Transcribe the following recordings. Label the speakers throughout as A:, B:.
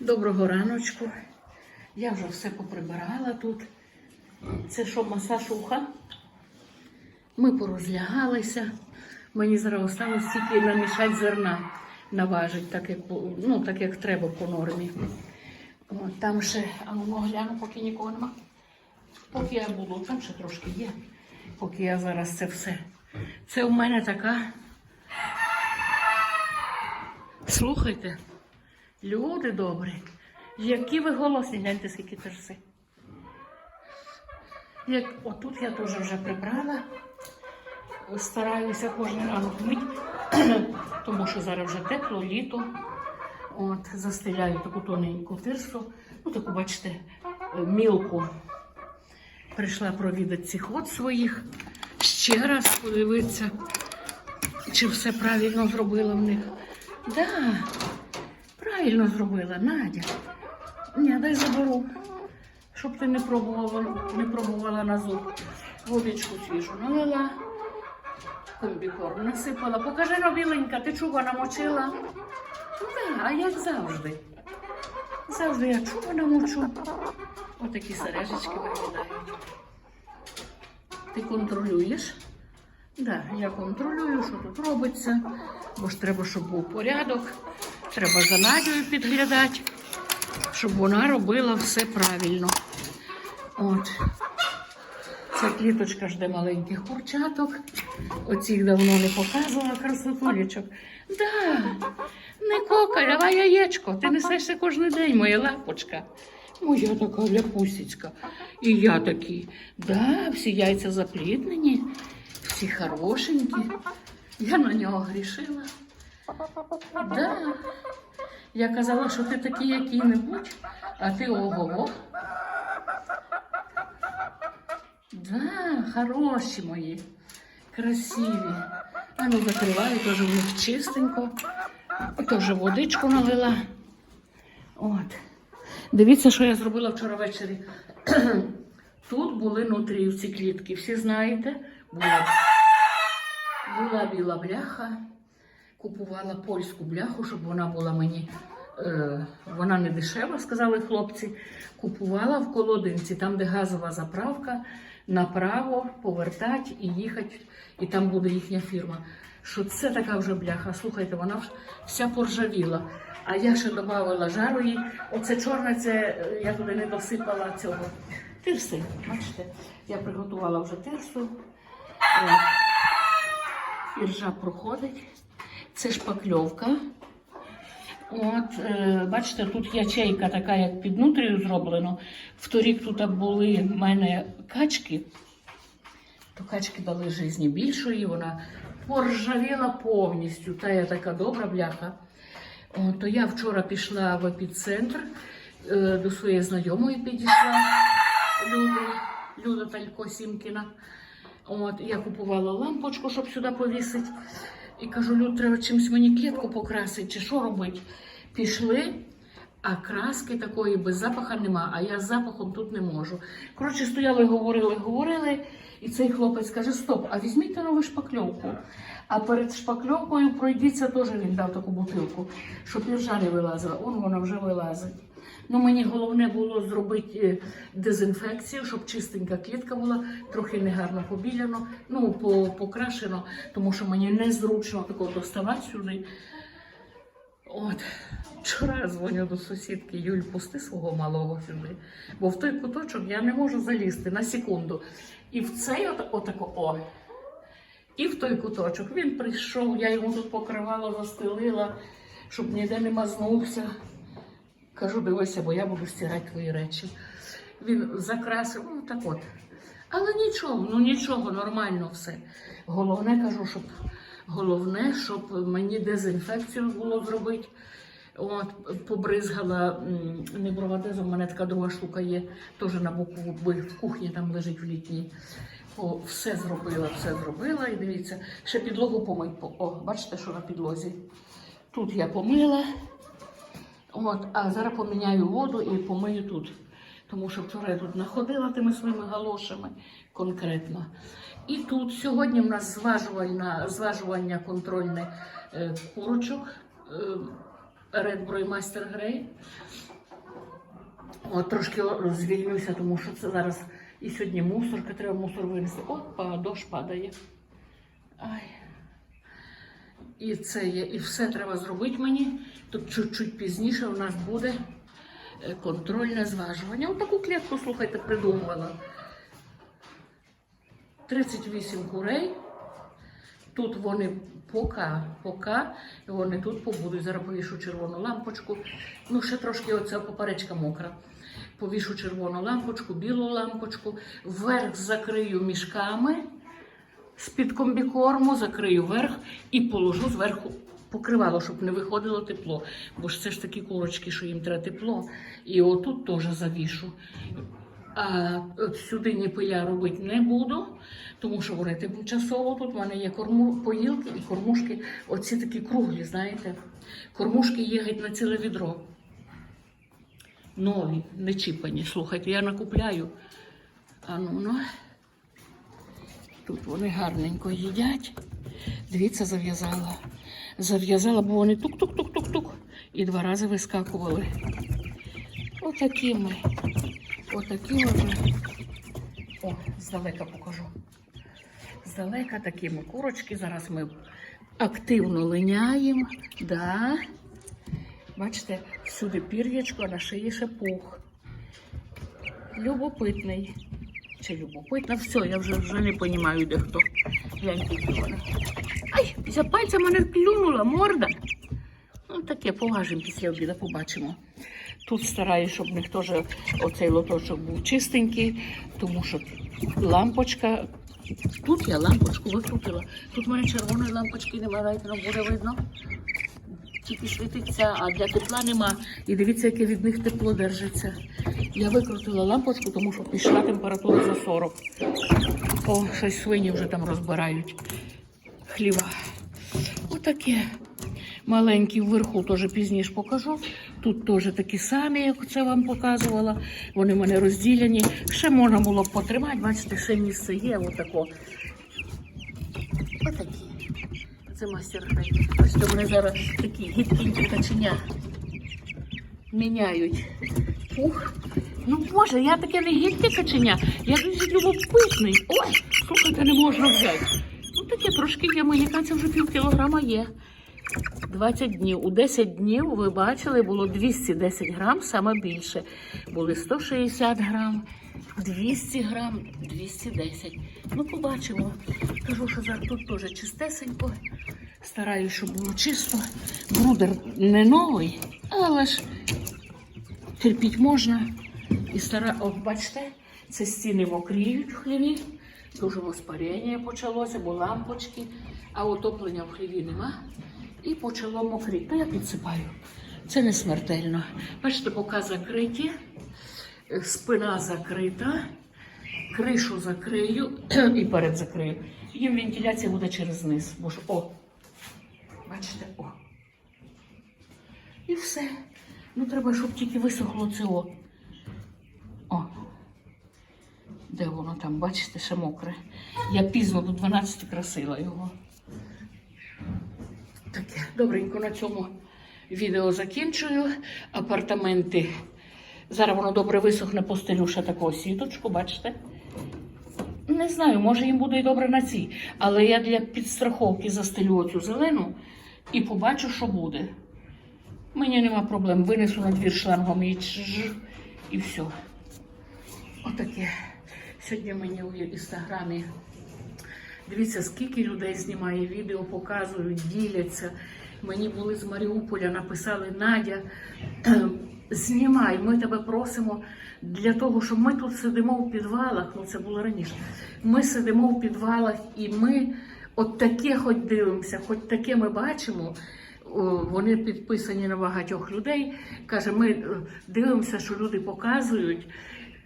A: Доброго раночку. Я вже все поприбирала тут. Це що, масаж уха? Ми порозлягалися. Мені зараз осталось тільки намішати зерна, наважить, так як, ну, так як треба по нормі. Там ще, а ну ну, гляну, поки нікого нема. Поки я буду, там ще трошки є. Поки я зараз це все. Це у мене така. Слухайте, люди добрі, які ви голосні, гляньте, скільки терси. Як отут я теж вже прибрала, стараюся кожен ранок мити, тому що зараз вже тепло, літо. От, застеляю таку тоненьку тирсу, ну таку, бачите, мілку. Прийшла провідати цих от своїх, ще раз подивитися, чи все правильно зробила в них. Да, правильно зробила, Надя. Ні, дай заберу, щоб ти не пробувала, не пробувала на зуб. Водичку свіжу налила, комбікорм насипала. Покажи, ну, біленька, ти чуба намочила? Ну так, а як завжди. Завжди я чуба намочу. Отакі сережечки виглядають. Ти контролюєш? Да, я контролюю, що тут робиться, бо ж треба, щоб був порядок. Треба за Надією підглядати, щоб вона робила все правильно. От. Ця кліточка жде маленьких курчаток. Оцих давно не показувала красотулечок. Да, не кокай, давай яєчко. Ти несешся кожен день, моя лапочка. Моя така ляпусечка. І я такий. Да, всі яйця запліднені, всі хорошенькі. Я на нього грішила. Да. Я казала, що ти такий який-небудь, а ти ого-го. Да, хороші мої, красиві. А ну закриваю, теж в них чистенько. Теж водичку налила. От. Дивіться, що я зробила вчора ввечері. Тут були нутрі в ці клітки. Всі знаєте, була, була біла бляха. Купувала польську бляху, щоб вона була мені. Е, вона не дешева, сказали хлопці. Купувала в колодинці, там, де газова заправка, направо повертати і їхати, і там буде їхня фірма. Що це така вже бляха. Слухайте, вона вся поржавіла. А я ще додавала жару їй. Оце чорне, це е, я туди не досипала цього. Тирси. Бачите, я приготувала вже тирсу. Іржа проходить. Це шпакльовка. От, е, бачите, тут ячейка така, як під нутрію зроблено. Вторік тут були в мене качки, то качки дали житті більшої, вона поржавіла повністю. Та я така добра бляха. О, то я вчора пішла в епіцентр, е, до своєї знайомої підійшла Люди, Люда Талько Сімкіна. От, я купувала лампочку, щоб сюди повісити. І кажу, Люд, треба чимось мені клітку покрасити, чи що робити. Пішли, а краски такої без запаха нема, а я з запахом тут не можу. Коротше, стояли, говорили, говорили, і цей хлопець каже: Стоп, а візьміть нову шпакльовку. А перед шпакльовкою пройдіться теж він дав таку бутилку, щоб іржа не вилазила. Он вона вже вилазить. Ну, мені головне було зробити е, дезінфекцію, щоб чистенька клітка була, трохи негарно побіляно, ну, покрашено, тому що мені незручно такого доставати сюди. От, вчора дзвоню до сусідки Юль, пусти свого малого сюди, бо в той куточок я не можу залізти на секунду. І в цей от, отако, о, і в той куточок він прийшов, я йому тут покривало застелила, щоб ніде не мазнувся. Кажу, дивися, бо я буду стирати твої речі. Він закрасив, ну так от. Але нічого, ну нічого, нормально все. Головне, кажу, щоб головне, щоб мені дезінфекцію було зробити. От, побризгала не у мене така друга штука є, теж на боку в кухні там лежить в літній. О, все зробила, все зробила. І дивіться, ще підлогу помить. О, бачите, що на підлозі. Тут я помила. От, а зараз поміняю воду і помию тут. Тому що вчора я тут находила тими своїми галошами конкретно. І тут сьогодні в нас зважувальна, зважування контрольне е, курочок. Е, Red Brewmaster Grey. От трошки звільнюся, тому що це зараз і сьогодні мусорка, треба мусор винести. Опа, дощ падає. Ай. І це є, і все треба зробити мені. Тут чуть-чуть пізніше у нас буде е, контрольне зважування. Отаку клітку, слухайте, придумувала. 38 курей. Тут вони поки, поки вони тут побудуть. Зараз повішу червону лампочку. Ну, ще трошки оця поперечка мокра. Повішу червону лампочку, білу лампочку, верх закрию мішками з-під комбікорму, закрию верх і положу зверху покривало, щоб не виходило тепло. Бо ж це ж такі курочки, що їм треба тепло. І отут теж завішу. А от сюди ні пиля робити не буду, тому що вони тимчасово тут. У мене є корму, поїлки і кормушки, оці такі круглі, знаєте. Кормушки геть на ціле відро. Нові, не чіпані. Слухайте, я накупляю. А ну, ну. Тут вони гарненько їдять. Дивіться, зав'язала. Зав'язала, бо вони тук-тук-тук-тук-тук. І два рази вискакували. Отакими. Отакими вже. О, здалека покажу. Здалека такими курочки. Зараз ми активно линяємо. Да. Бачите, всюди пір'ячко, а на шиї ще пух. Любопитний. Чи любопитна? Все, я вже, вже не розумію, де хто. Гляньте, які вони. Ай, за пальцем мене плюнула морда. Ну, таке поважимо після обіду, побачимо. Тут стараюсь, щоб ніхто ж оцей лоточок був чистенький, тому що лампочка. Тут я лампочку викрутила. Тут в мене червоної лампочки немає, навіть не буде видно. Тільки світиться, а для тепла нема. І дивіться, яке від них тепло держиться. Я викрутила лампочку, тому що пішла температура за 40. О, щось свині вже там розбирають. Хліва. Отаке. Маленькі вверху теж пізніше покажу. Тут теж такі самі, як це вам показувала. Вони в мене розділені. Ще можна було б потримати, бачите, ще місце є. Отако. Це мастер грей. Бачите, вони зараз такі гідкенькі каченя міняють. Ух. Ну боже, я таке не гідке каченя, я дуже любопитний. Ой, слухайте, не можна взяти. Ну таке трошки є, мені кажеться, вже пів кілограма є. 20 днів. У 10 днів ви бачили, було 210 грам, саме більше. Були 160 грам, 200 грам, 210. Ну, побачимо. Кажу, що зараз тут теж чистесенько. Стараюсь, щоб було чисто. Брудер не новий, але ж терпіть можна. І стара, от бачите, це стіни мокріють в хліві. Дуже воспарення почалося, бо лампочки, а отоплення в хліві нема. І почало мокріти. То я підсипаю. Це не смертельно. Бачите, бока закриті, спина закрита, кришу закрию і перед закрию. Їм вентиляція буде через низ. Бо ж, о, бачите, о. І все. Ну, треба, щоб тільки висохло це о. О. Де воно там, бачите, ще мокре. Я пізно до 12 красила його. Таке, добренько на цьому відео закінчую. Апартаменти. Зараз воно добре висохне, постелю ще таку сіточку, бачите? Не знаю, може їм буде і добре на цій. Але я для підстраховки застелю оцю зелену і побачу, що буде. Мені нема проблем. Винесу на двір шлангом і і все. Отаке. Сьогодні мені у інстаграмі. Дивіться, скільки людей знімає відео, показують, діляться. Мені були з Маріуполя, написали Надя, знімай, ми тебе просимо для того, щоб ми тут сидимо в підвалах. Ну це було раніше. Ми сидимо в підвалах і ми от таке хоч дивимося, хоч таке ми бачимо. Вони підписані на багатьох людей. Каже, ми е, дивимося, що люди показують.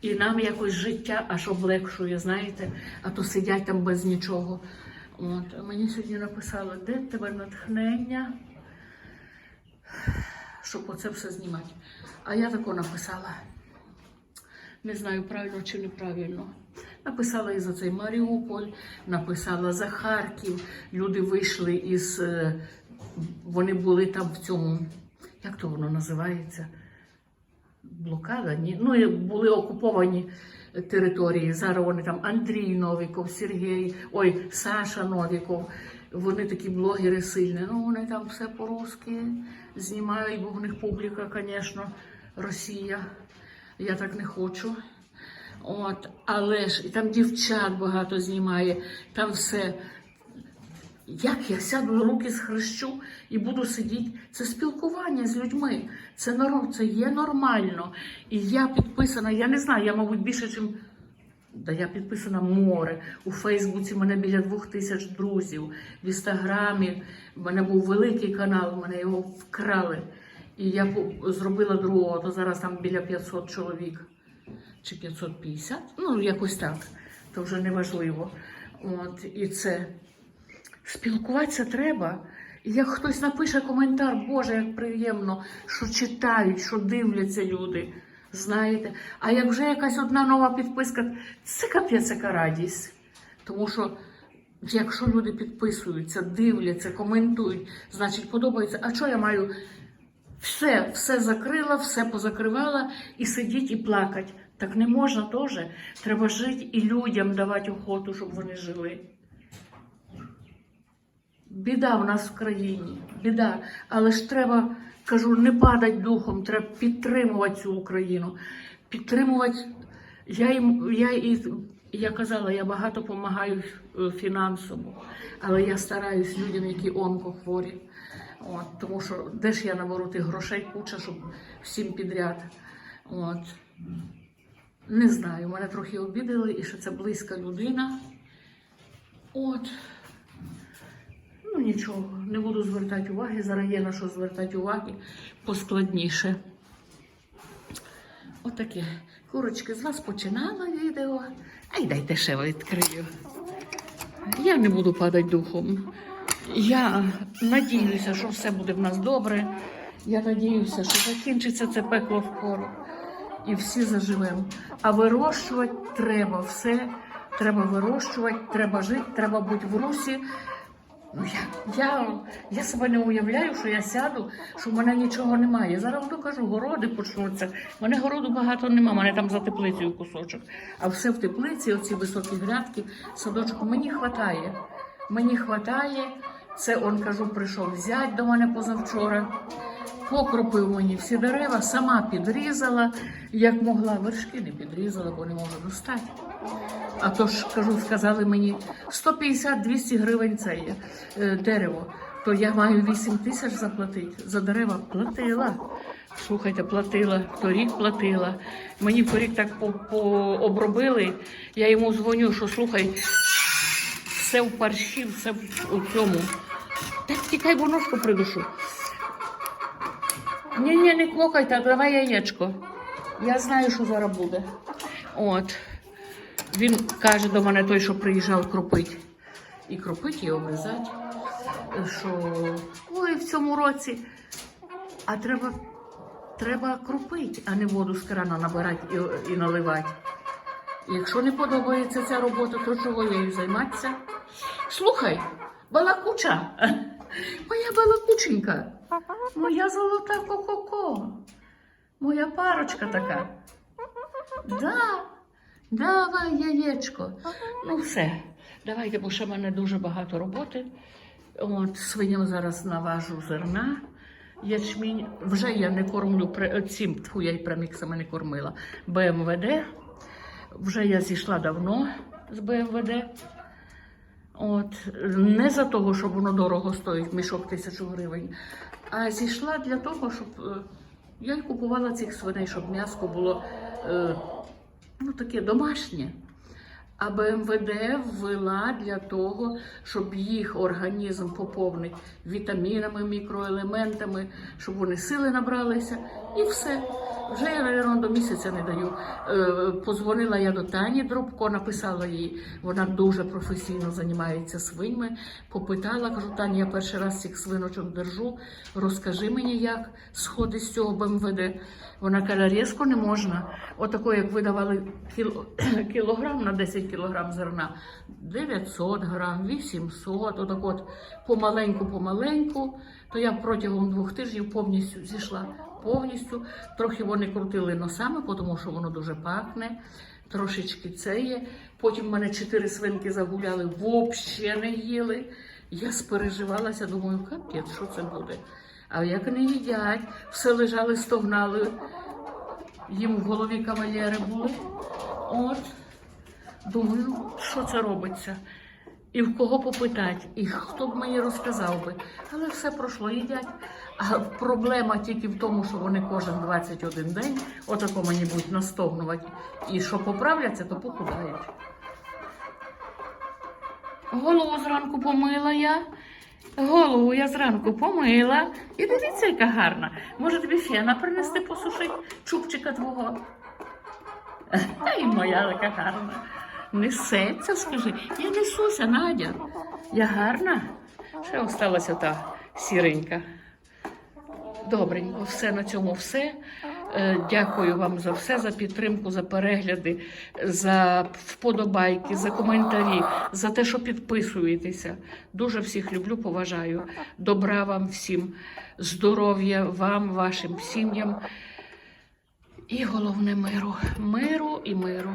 A: І нам якось життя аж облегшує, знаєте, а то сидять там без нічого. От, мені сьогодні написали, де тебе натхнення, щоб оце все знімати. А я тако написала. Не знаю, правильно чи неправильно. Написала і за цей Маріуполь, написала за Харків. Люди вийшли із. е, Вони були там в цьому як то воно називається? Блокада? Ні. Ну, були окуповані території. Зараз вони там Андрій Новіков, Сергій, ой, Саша Новіков. Вони такі блогери сильні. Ну, вони там все по-русски знімають, бо в них публіка, звісно, Росія. Я так не хочу. От, але ж і там дівчат багато знімає, там все. Як я сяду руки схрещу і буду сидіти? Це спілкування з людьми. Це норм, це є нормально. І я підписана, я не знаю, я, мабуть, більше, ніж. Да я підписана море. У Фейсбуці мене біля двох тисяч друзів. В інстаграмі мене був великий канал, мене його вкрали. І я зробила другого, то зараз там біля 500 чоловік чи 550, ну якось так, то вже не важливо. От, і це спілкуватися треба. І як хтось напише коментар, Боже, як приємно, що читають, що дивляться люди. Знаєте, а як вже якась одна нова підписка, це капець яка радість. Тому що якщо люди підписуються, дивляться, коментують, значить подобається. А що я маю все, все закрила, все позакривала і сидіть і плакати. Так не можна теж. Треба жити і людям давати охоту, щоб вони жили. Біда в нас в країні, біда. Але ж треба, кажу, не падати духом, треба підтримувати цю Україну. Підтримувати. Я їм, я і я казала, я багато допомагаю фінансово, але я стараюсь людям, які онкохворі. От, тому що де ж я наберу тих грошей куча, щоб всім підряд. От. Не знаю, мене трохи обідали, і що це близька людина. От. Ну нічого, не буду звертати уваги. Зараз є на що звертати уваги поскладніше. Отаке. Курочки, з вас починала відео. Ай, дайте ще відкрию. Я не буду падати духом. Я надіюся, що все буде в нас добре. Я надіюся, що закінчиться це пекло скоро. І всі заживемо. А вирощувати треба все. Треба вирощувати, треба жити, треба бути в русі. Ну, я, я, я себе не уявляю, що я сяду, що в мене нічого немає. Зараз вам кажу, городи почнуться. У мене городу багато нема, мене там за теплицею кусочок. А все в теплиці, оці високі грядки, садочку, мені вистачає. Мені вистачає. Це он кажу, прийшов зять до мене позавчора. Покропив мені всі дерева, сама підрізала, як могла. Вершки не підрізала, бо не можу достати. А то ж кажу, сказали мені 150-200 гривень це є е, дерево. То я маю 8 тисяч заплатити. За дерева платила. Слухайте, платила, торік платила. Мені торік так по- пообробили. Я йому дзвоню, що слухай, все в парші, все в цьому. Так тікай, бо ножку придушу. Ні, ні, не клокайте, давай яєчко. Я знаю, що зараз буде. От. Він каже до мене той, що приїжджав кропить. І кропить, і обрізати. Що ой, в цьому році. А треба, треба кропити, а не воду з крана набирати і, і наливати. Якщо не подобається ця робота, то чого я займатися? Слухай, балакуча, моя балакученька, моя золота ко-ко-ко, моя парочка така. Да, давай яєчко. Ну все, давайте, бо ще в мене дуже багато роботи. От, свиням зараз наважу зерна. Ячмінь. Вже я не кормлю цим, тьфу, я й преміксами не кормила. БМВД. Вже я зійшла давно з БМВД. От, не за того, щоб воно дорого стоїть, мішок тисячу гривень, а зійшла для того, щоб е, я й купувала цих свиней, щоб м'ясо було е, ну, таке домашнє. А БМВД ввела для того, щоб їх організм поповнити вітамінами, мікроелементами, щоб вони сили набралися, і все. Вже я, мабуть, до місяця не даю. Е, позвонила я до Тані Дробко, написала їй, вона дуже професійно займається свиньми. Попитала, кажу, Таня, я перший раз цих свиночок держу. Розкажи мені, як сходи з цього БМВД. Вона каже, різко не можна. Отако, як видавали кіло, кілограм на 10 кілограм зерна, 900 грам, 800, отак от помаленьку, помаленьку. то я протягом двох тижнів повністю зійшла. Повністю. Трохи вони крутили носами, тому що воно дуже пахне. Трошечки це є. Потім в мене чотири свинки загуляли, взагалі не їли. Я спереживалася, думаю, капець, що це буде. А як не їдять, все лежали, стогнали. Їм в голові кавалери були. От. Думаю, що це робиться? І в кого попитати, і хто б мені розказав би. Але все пройшло, їдять. А проблема тільки в тому, що вони кожен 21 день отако мені будуть настогнувати. І що поправляться, то похудають. Голову зранку помила я. Голову я зранку помила. І дивіться, яка гарна. Може тобі фена принести посушити чубчика твого. Та і моя така гарна. Несеться, скажи. Я несуся, Надя. Я гарна. Ще осталася та сіренька. Добренько, все на цьому все. Е, Дякую вам за все, за підтримку, за перегляди, за вподобайки, за коментарі, за те, що підписуєтеся. Дуже всіх люблю, поважаю. Добра вам всім, здоров'я вам, вашим сім'ям. І головне миру. Миру і миру.